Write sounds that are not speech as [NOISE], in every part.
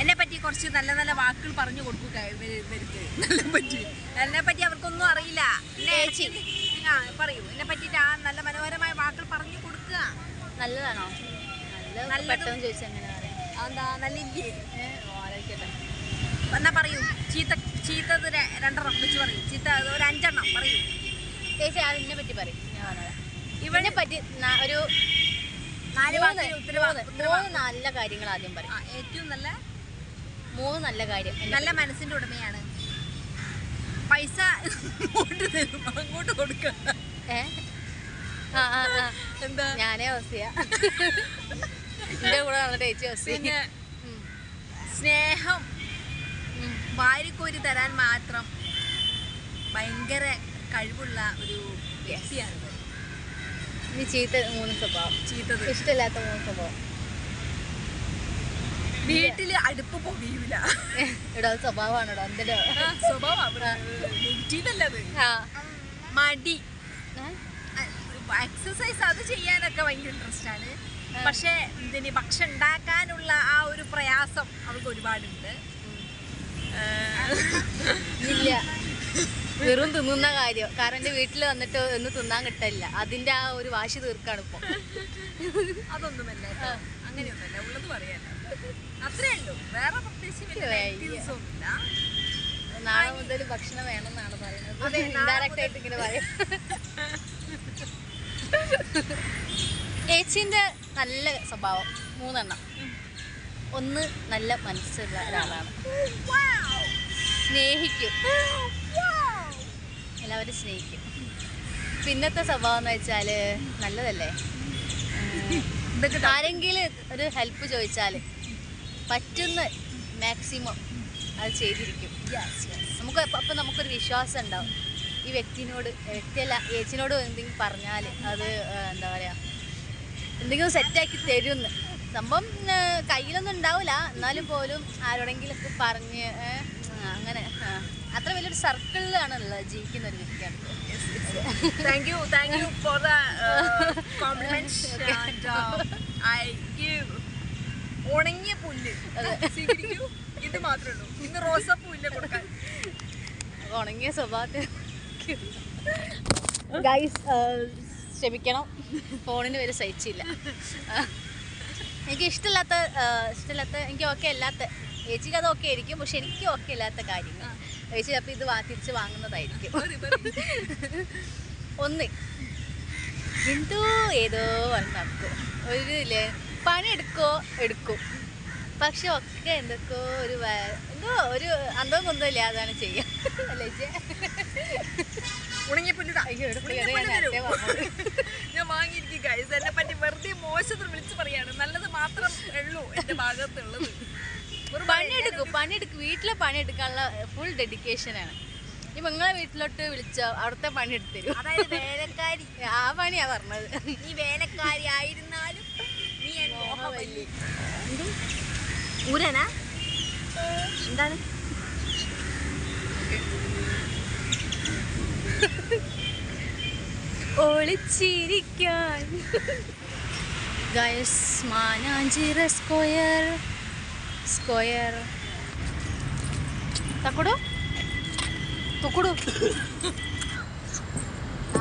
എന്നെ പറ്റി കുറച്ച് നല്ല നല്ല വാക്കുകൾ പറഞ്ഞു ഇവർക്ക് എന്നെ പറ്റി. എന്നെ പറ്റി അവർക്കൊന്നും അറിയില്ല. ആ പറയൂ. എന്നെ പറ്റിയിട്ട് ആ നല്ല മനോഹരമായ വാക്കുകൾ പറഞ്ഞു കൊടുക്കുക. നല്ലതാണോ? നല്ല എന്താ എന്നാ പറയൂ? ചീത്ത ചീത്തത് രണ്ടെണ്ണം വെച്ച് പറയും. ചീത്ത ഒരു അഞ്ചെണ്ണം പറയൂ. ചേച്ചി അതിനെ പറ്റി പറയും. ഇവനെ പറ്റി ഒരു മൂന്ന് നല്ല കാര്യങ്ങൾ ആദ്യം പറയും. ഏറ്റവും നല്ല മൂന്ന് നല്ല കാര്യം. നല്ല മനസ്സിന്റെ ഉടമയാണ്. പൈസ ഇങ്ങോട്ട് തരും. അങ്ങോട്ട് കൊടുക്കണ്ട ഏ? എന്താ? ഞാനേ ഹോസിയ. എന്റെ കൂടെ നടന്നിട്ട് ചേച്ചി പിന്നെ സ്നേഹം. വാരിക്കോരി തരാൻ മാത്രം ഭയങ്കര കഴിവുള്ള ഒരു വ്യക്തിയാണ്. ഇനി ചീത്ത മൂന്ന് സ്വഭാവം. ചീത്തത്. ഇഷ്ടമില്ലാത്ത മൂന്ന് സ്വഭാവം. വീട്ടിൽ അടുപ്പ് പൊതിയൂല ഇവിടെ അത് സ്വഭാവമാണ് ഇവിടെ എന്തിന്റെ സ്വഭാവം മടി? എക്സസൈസ് അത് ചെയ്യാനൊക്കെ ഭയങ്കര ഇൻട്രസ്റ്റ് ആണ് പക്ഷെ ഇതിന് ഭക്ഷണം ഉണ്ടാക്കാനുള്ള ആ ഒരു പ്രയാസം അവൾക്ക് ഒരുപാടുണ്ട്. ഇല്ല. വെറും തിന്നുന്ന കാര്യം. കാരണം എന്റെ വീട്ടിൽ വന്നിട്ട് ഒന്നും തിന്നാൻ കിട്ടില്ല അതിന്റെ ആ ഒരു വാശി തീർക്കാണ് ഇപ്പൊ. അതൊന്നുമല്ല അങ്ങനെയൊന്നല്ല അങ്ങനെയൊന്നുമല്ല. ഉള്ളത് പറയാനോ അത്രേ ഉള്ളൂ. വേറെ പ്രത്യേകിച്ച് നാളെ മുതൽ ഭക്ഷണം വേണമെന്നാണ് പറയുന്നത്. ഇൻഡയറക്റ്റ് ആയിട്ട് ഇങ്ങനെ പറയും. ചേച്ചിന്റെ നല്ല സ്വഭാവം. മൂന്നെണ്ണം. ഒന്ന് നല്ല മനസ്സുള്ള ഒരാളാണ്! സ്നേഹിക്കും! എല്ലാവരും സ്നേഹിക്കും. പിന്നത്തെ സ്വഭാവം എന്ന് വെച്ചാൽ നല്ലതല്ലേ? ഇതൊക്കെ ആരെങ്കിലും ഒരു ഹെൽപ്പ് ചോദിച്ചാൽ പറ്റുന്ന മാക്സിമം അത് ചെയ്തിരിക്കും. നമുക്ക് അപ്പം നമുക്കൊരു വിശ്വാസം ഉണ്ടാവും. ഈ വ്യക്തിനോട് വ്യക്തിയല്ല ഏച്ചിനോട് എന്തെങ്കിലും പറഞ്ഞാൽ അത് എന്താ പറയുക എന്തെങ്കിലും സെറ്റാക്കി തരുമെന്ന് സംഭവം കയ്യിലൊന്നും ഉണ്ടാവില്ല എന്നാലും പോലും ആരോടെങ്കിലും ഒക്കെ പറഞ്ഞ് അങ്ങനെ. അത്ര വലിയൊരു സർക്കിളിലാണ് ഉള്ളത് ജീവിക്കുന്ന ഒരു വ്യക്തിയാണ് thank you thank you for the uh, compliment. [LAUGHS] And uh, ഉണങ്ങിയ പുല്ല്. [LAUGHS] ഇത് മാത്രമേ ഉള്ളൂ. ഇന്ന് റോസപ്പൂ ഇല്ല കൊടുക്കാൻ. ഉണങ്ങിയ സ്വഭാവത്തിൽ ഗൈസ് [LAUGHS] ക്ഷമിക്കണം. ഫോണിന് വരെ സഹിച്ചില്ല. എനിക്ക് ഇഷ്ടമില്ലാത്ത ഇഷ്ടമില്ലാത്ത എനിക്ക് ഓക്കെ അല്ലാത്ത ചേച്ചിക്ക് അത് ഓക്കെ ആയിരിക്കും. പക്ഷെ എനിക്ക് ഓക്കെ അല്ലാത്ത കാര്യങ്ങൾ. ചേച്ചി അപ്പം ഇത് തിരിച്ച് വാങ്ങുന്നതായിരിക്കും. ഒന്ന്. എന്തോ ഏതോ നടക്കും. ഒരു പണി എടുക്കോ എടുക്കും. പക്ഷെ ഒക്കെ എന്തൊക്കെയോ ഒരു എന്തോ ഒരു അന്തോ കുന്തവും ഇല്ലാതാണ് ചെയ്യാം അല്ലേ ചേച്ചി ഉണങ്ങിയ പുല്ലിതാ അയ്യോ, എടുത്ത് ഉണങ്ങിയ കയറി പുല്ല് ഞാൻ തരൂ. നേരത്തെ ഞാൻ വാങ്ങിയിരിക്കും ഗൈസ് എന്നെ പറ്റി വെറുതെ മോശത്തിൽ വിളിച്ചു പറയാണ് നല്ലത് മാത്രം ഉള്ളൂ എന്റെ ഭാഗത്തുള്ളത് ഒരു പണിയെടുക്കും വീട്ടിലെ പണിയെടുക്കാനുള്ള ഫുൾ ഡെഡിക്കേഷനാണ് ഇപ്പൊ നിങ്ങളെ വീട്ടിലോട്ട് വിളിച്ച അവിടുത്തെ പണി എടുത്തു അതായത് വേലക്കാരി. ആ പണിയാ പറഞ്ഞത്. നീ വേലക്കാരി ആയിരുന്നാലും നീ ഊരനാ? എന്താണ്? ഒളിച്ചിരിക്കാൻ. Guys Mananchira square. സ്ക്വയർ. തുക്കുടു.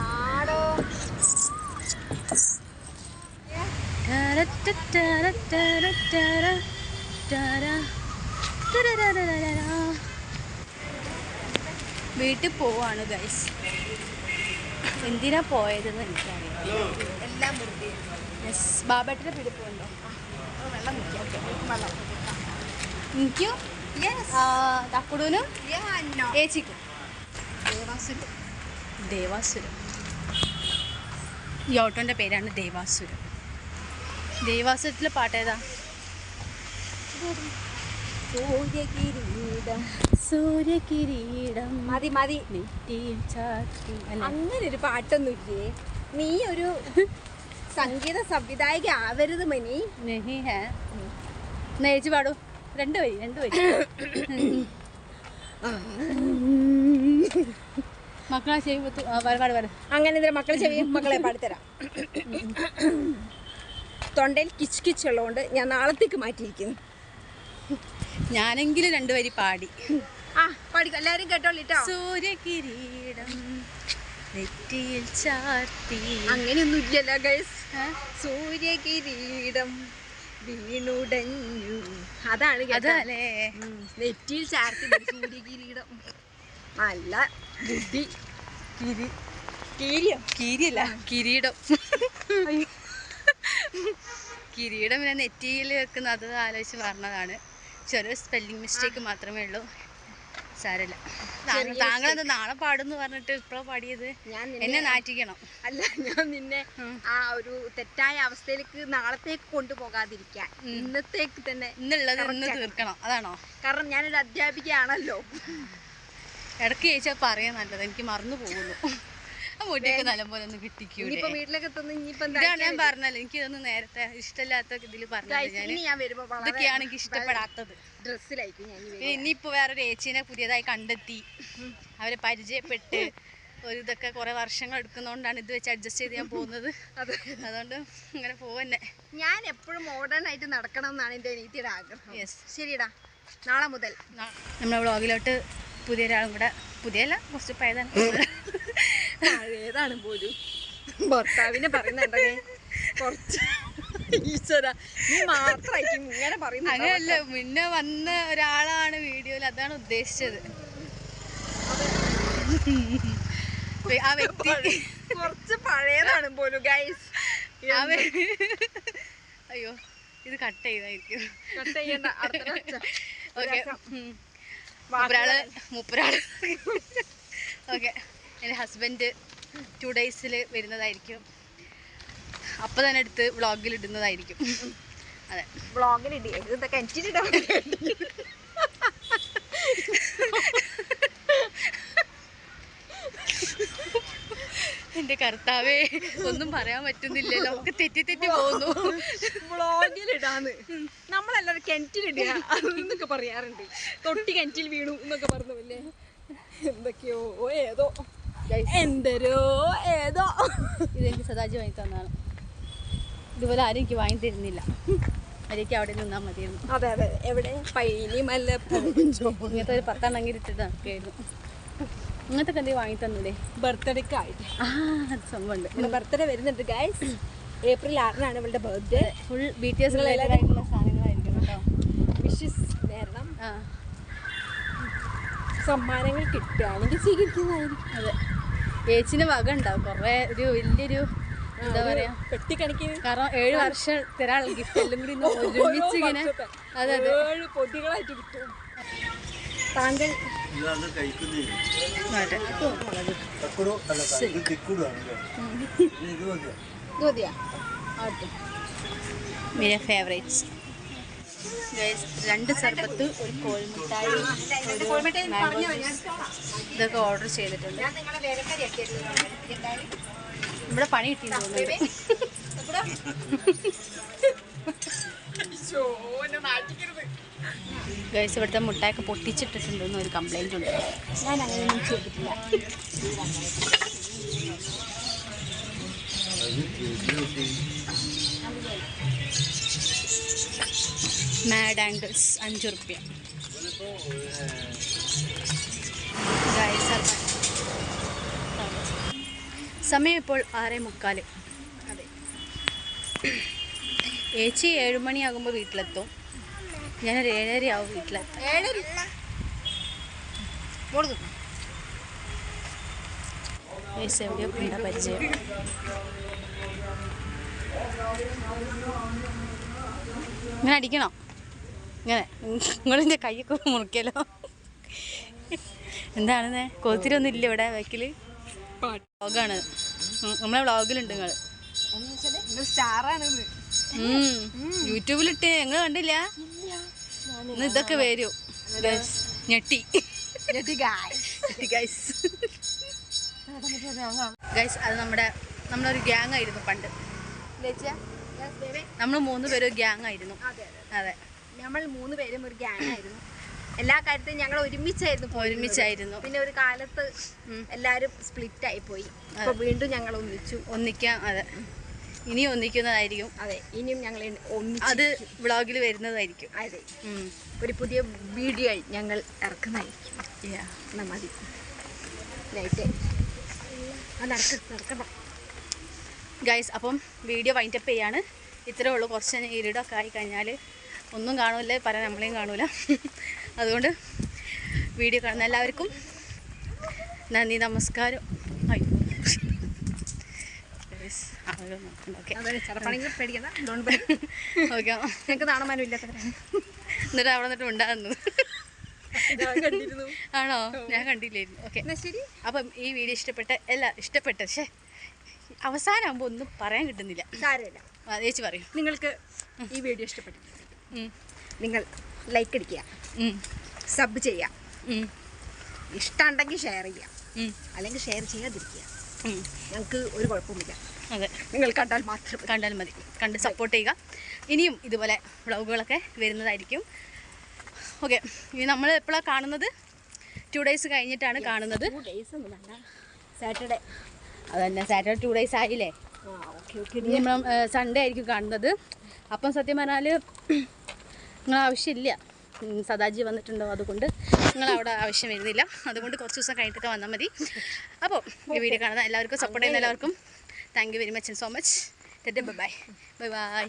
ആടോ. വീട്ടിൽ പോവാണ് ഗൈസ് എന്തിനാ പോയതെന്ന് എനിക്കറിയാം ബാബേട്ടന്റെ വീട്ടിൽ വെള്ളം നിൽക്കാം എനിക്കും തക്കുടൂനും? യാ നോ ഏച്ചിക്കും? ദേവാസുരം ദേവാസുരം ഈ ഓട്ടോന്റെ പേരാണ് ദേവാസുരം ദേവാസുരത്തിലെ പാട്ടേതാ സൂര്യകിരീടം. സൂര്യകിരീടം. മതി മതി. നെറ്റിയിൽ അങ്ങനെ ഒരു പാട്ടൊന്നുമില്ലേ? നീ ഒരു സംഗീത സംവിധായക ആവരുത് മനി. നെഹി ഹേ. നേച്ചു പാടൂ. രണ്ട് വരി രണ്ട് വരി. മക്കളെ ചെവി പാട് വര അങ്ങനെ മക്കളെ ചെവി? മക്കളെ പാടിത്തരാം. തൊണ്ടയിൽ കിച്ച് കിച്ച് ഉള്ളതുകൊണ്ട് ഞാൻ നാളത്തേക്ക് മാറ്റിയിരിക്കുന്നു. ഞാനെങ്കിലും രണ്ടു വരി പാടി. ആ പാടി എല്ലാവരും കേട്ടോളിട്ടോ. സൂര്യകിരീടം നെറ്റിയിൽ ചാർത്തി. അങ്ങനെയൊന്നും ഇല്ലല്ലോ ഗൈസ്? സൂര്യകിരീടം വീണുടഞ്ഞു. അതാണ് അതല്ലേ നെറ്റിയിൽ ചാർത്തി സൂര്യകിരീടം നല്ല ബുദ്ധി കിരി. കീരിയോ? കിരിയല്ല കിരീടം. കിരീടം പിന്നെ നെറ്റിയിൽ വെക്കുന്ന അത് ആലോചിച്ച് പറഞ്ഞതാണ്. ചെറിയ സ്പെല്ലിംഗ് മിസ്റ്റേക്ക് മാത്രമേ ഉള്ളൂ. സാരല്ല ചെറിയ താങ്കളെന്താ നാളെ പാടുന്നു പറഞ്ഞിട്ട് ഇപ്പഴോ പാടിയത്? ഞാൻ എന്നെ നാറ്റിക്കണം. അല്ല ഞാൻ നിന്നെ ആ ഒരു തെറ്റായ അവസ്ഥയിലേക്ക് നാളത്തേക്ക് കൊണ്ടുപോകാതിരിക്കാൻ. ഇന്നത്തേക്ക് തന്നെ ഇന്നുള്ളത് ഇന്ന് തീർക്കണം. അതാണോ? കാരണം ഞാനൊരു അധ്യാപികയാണല്ലോ. ഇടയ്ക്ക് ചോദിച്ചാൽ പറയാൻ നല്ലത്. എനിക്ക് മറന്നു പോകുന്നു. മുടിയൊക്കെ നല്ലപോലെ ഒന്ന് കിട്ടിക്കൂടെ? ഇനിയിപ്പോ വീട്ടിലേക്ക് എത്തുന്ന ഇനിയിപ്പോ ഇതാണ് ഞാൻ പറഞ്ഞല്ലോ എനിക്ക് ഇതൊന്നും നേരത്തെ ഇഷ്ടമില്ലാത്ത ഇതിൽ പറഞ്ഞത് ഞാൻ ഇതൊക്കെയാണ് എനിക്ക് ഇഷ്ടപ്പെടാത്തത്. ഡ്രസ്സിലായിരിക്കും. ഇനിയിപ്പോ വേറൊരു ഏച്ചിനെ പുതിയതായി കണ്ടെത്തി. അവരെ പരിചയപ്പെട്ട് ഒരു ഇതൊക്കെ കുറെ വർഷങ്ങൾ എടുക്കുന്നതുകൊണ്ടാണ് ഇത് വെച്ച് അഡ്ജസ്റ്റ് ചെയ്ത് ഞാൻ പോകുന്നത്. അതുകൊണ്ട് ഇങ്ങനെ പോവന്നെ. ഞാൻ എപ്പോഴും മോഡേൺ ആയിട്ട് നടക്കണം എന്നാണ് എന്റെ അനീതിയുടെ ആഗ്രഹം. യെസ് ശരിടാ നാളെ മുതൽ. നമ്മളെ വ്ളോഗിലോട്ട് പുതിയ ഒരാളും കൂടെ പുതിയല്ല കുറച്ച് പഴയതാണ്. പഴയതാണ് പോലും ഭർത്താവിനെ പറയുന്നുണ്ടെങ്കിൽ കുറച്ച് ഈശ്വര നീ മാത്രമായിരിക്കും ഇങ്ങനെ പറയുന്നത്. അങ്ങനെയല്ല മുന്നേ വന്ന ഒരാളാണ് വീഡിയോയിൽ അതാണ് ഉദ്ദേശിച്ചത്. ആ വ്യക്തി കുറച്ച് പഴയതാണ് പോലും ഗൈസ് അയ്യോ ഇത് കട്ട് ചെയ്തായിരിക്കും. കട്ട് ചെയ്യണ്ട. ഓക്കെ. മുപ്പരാൾ മുപ്പരാൾ. ഓക്കെ. എന്റെ ഹസ്ബൻഡ് ടു ഡേയ്സിൽ വരുന്നതായിരിക്കും. അപ്പം തന്നെ എടുത്ത് വ്ളോഗിൽ ഇടുന്നതായിരിക്കും. അതെ. വ്ളോഗിൽ ഇതൊക്കെ [LAUGHS] എന്റെ കർത്താവേ ഒന്നും പറയാൻ പറ്റുന്നില്ല നമുക്ക് തെറ്റി തെറ്റി പോകുന്നു. വ്ളോഗിൽ ഇടാന്ന്. നമ്മളെല്ലാവരും കിണറ്റിലിടുക എന്നൊക്കെ പറയാറുണ്ട്. തൊട്ടി കിണറ്റിൽ വീണു എന്നൊക്കെ പറഞ്ഞു അല്ലേ എന്തൊക്കെയോ ഏതോ. എന്തരോ ഏതോ. ഇതെനിക്ക് സദാജി വാങ്ങി തന്നതാണ്. ഇതുപോലെ ആരും എനിക്ക് വാങ്ങി തരുന്നില്ല. അതിലേക്ക് അവിടെ നിന്നാൽ മതിയായിരുന്നു. അതെ അതെ. എവിടെ? പൈലി മല്ല ഇങ്ങനത്തെ ഒരു പത്തെണ്ണമെങ്കിൽ ഇട്ടിട്ടായിരുന്നു ഇങ്ങനത്തെ കണ്ടി വാങ്ങി തന്നില്ലേ ബർത്ത്ഡേക്ക് ആയിട്ട് ആ അത് സംഭവമുണ്ട്. നമ്മുടെ ബർത്ത്ഡേ വരുന്നുണ്ട് ഗൈസ് ഏപ്രിൽ ആറിനാണ് ഇവളുടെ birthday. Full B T S സാധനങ്ങളായിരിക്കും കേട്ടോ. വിഷസ് നേരണം. ആ. സമ്മാനങ്ങൾ കിട്ടുകയാണെങ്കിൽ സ്വീകരിക്കുന്നതായിരിക്കും. അതെ. ചേച്ചിന് വക ഉണ്ടാവും. കുറേ ഒരു വലിയൊരു എന്താ പറയാ? പെട്ടിക്കണിക്ക് കാരണം ഏഴ് വർഷം തരാൾ ഗിഫ്റ്റ് എല്ലാം കൂടി ഒരുമിച്ച് ഇങ്ങനെ അതെ അതെ. ഏഴ് പൊതികളായിട്ട് കിട്ടും. താങ്കൾ ഫേവറേറ്റ്സ് രണ്ട് സർബത്ത് ഒരു കോഴിമുട്ടായി ഇതൊക്കെ ഓർഡർ ചെയ്തിട്ടുണ്ട്. ഇവിടെ പണി കിട്ടിയെന്ന് തോന്നുന്നു. ഇവിടുത്തെ മുട്ടായൊക്കെ പൊട്ടിച്ചിട്ടിട്ടുണ്ടെന്ന് ഒരു കംപ്ലൈന്റ് ഉണ്ട്. ഞാൻ അങ്ങനെയൊന്നും ചെയ്തിട്ടില്ല. മാഡ് ആംഗിൾസ് അഞ്ച് റുപ്യ സമയം ഇപ്പോൾ ആറേ മുക്കാൽ അതെ. ഏച്ചി ഏഴുമണിയാകുമ്പോൾ വീട്ടിലെത്തും. ഞാനൊരു ഏഴര? ആവും വീട്ടിലെത്താം എവിടെയോ കണ്ട പരിചയം. ഇങ്ങനെ അടിക്കണോ? ഇങ്ങനെ. നിങ്ങളിന്റെ കൈയൊക്കെ മുറിക്കലോ എന്താണ് കൊത്തിരൊന്നും ഇല്ല ഇവിടെ വെക്കിൽ വ്ളോഗാണ്. നമ്മളെ വ്ളോഗിലുണ്ട് നിങ്ങൾ യൂട്യൂബിലിട്ട്. ഞങ്ങൾ കണ്ടില്ല? ഇന്ന് ഇതൊക്കെ വരൂ. ഞെട്ടി. ഗൈസ് ഗൈസ് അത് നമ്മുടെ നമ്മളൊരു ഗ്യാങ് ആയിരുന്നു പണ്ട്. നമ്മൾ മൂന്ന് പേരും ഗ്യാങ് ആയിരുന്നു. അതെ നമ്മൾ മൂന്ന് പേരും ഒരു ഗ്യാങ് ആയിരുന്നു. എല്ലാ കാര്യത്തിലും ഞങ്ങൾ ഒരുമിച്ചായിരുന്നു ഒരുമിച്ചായിരുന്നു. പിന്നെ ഒരു കാലത്ത്. എല്ലാരും സ്പ്ലിറ്റ് ആയി പോയി അപ്പൊ വീണ്ടും ഞങ്ങൾ ഒന്നിച്ചു. ഒന്നിക്കാം അതെ. ഇനി ഒന്നിക്കുന്നതായിരിക്കും. അതെ ഇനിയും ഞങ്ങൾ അത് ബ്ലോഗിൽ വരുന്നതായിരിക്കും. അതെ. ഒരു പുതിയ വീഡിയോ ആയി ഞങ്ങൾ ഇറക്കുന്നതായിരിക്കും. മതി. നൈറ്റ് അത് നടക്കണം നടക്കണ്ട ഗൈസ് അപ്പം വീഡിയോ വൈൻഡപ്പ് ചെയ്യാണ്. ഇത്രേ ഉള്ളൂ. കുറച്ച് ഇരുടൊക്കെ ആയി കഴിഞ്ഞാൽ ഒന്നും കാണൂല പല നമ്മളെയും കാണൂല. [LAUGHS] അതുകൊണ്ട് വീഡിയോ കാണുന്ന എല്ലാവർക്കും നന്ദി നമസ്കാരം. അയ്യോ [LAUGHS] എന്നിട്ട് അവിടെ നിന്നിട്ട് കണ്ടിരുന്നു. ആണോ? ഞാൻ കണ്ടില്ലായിരുന്നു. ഓക്കെ അപ്പം ഈ വീഡിയോ ഇഷ്ടപ്പെട്ട എല്ലാ ഇഷ്ടപ്പെട്ട പക്ഷേ അവസാനമാകുമ്പോൾ ഒന്നും പറയാൻ കിട്ടുന്നില്ല. സാരമില്ല. ചേച്ചി പറയും. നിങ്ങൾക്ക് ഈ വീഡിയോ ഇഷ്ടപ്പെട്ടു നിങ്ങൾ ലൈക്ക് അടിക്കുക സബ് ചെയ്യുക. ഇഷ്ടമുണ്ടെങ്കിൽ ഷെയർ ചെയ്യുക. അല്ലെങ്കിൽ ഷെയർ ചെയ്യാതിരിക്കുക. ഞങ്ങൾക്ക് ഒരു കുഴപ്പമില്ല അതെ. നിങ്ങൾ കണ്ടാൽ മാത്രം കണ്ടാൽ മതി. കണ്ട് സപ്പോർട്ട് ചെയ്യുക. ഇനിയും ഇതുപോലെ വ്ളോഗുകളൊക്കെ വരുന്നതായിരിക്കും. ഓക്കെ ഇനി നമ്മൾ എപ്പോഴാണ് കാണുന്നത്? ടു ഡേയ്സ് കഴിഞ്ഞിട്ടാണ് കാണുന്നത്. സാറ്റർഡേ അതന്നെ സാറ്റർഡേ ടു ഡേയ്സ് ആയില്ലേ? നമ്മൾ സൺഡേ ആയിരിക്കും കാണുന്നത്. അപ്പം സത്യം പറഞ്ഞാൽ നിങ്ങൾ ആവശ്യമില്ല. സദാജി വന്നിട്ടുണ്ടോ അതുകൊണ്ട് നിങ്ങൾ അവിടെ ആവശ്യം വരുന്നില്ല. അതുകൊണ്ട് കുറച്ച് ദിവസം കഴിഞ്ഞിട്ടൊക്കെ വന്നാൽ മതി. അപ്പോൾ ഈ വീഡിയോ കാണുന്ന എല്ലാവർക്കും സപ്പോർട്ട് ചെയ്യുന്ന എല്ലാവർക്കും thank you very much and so much bye bye bye bye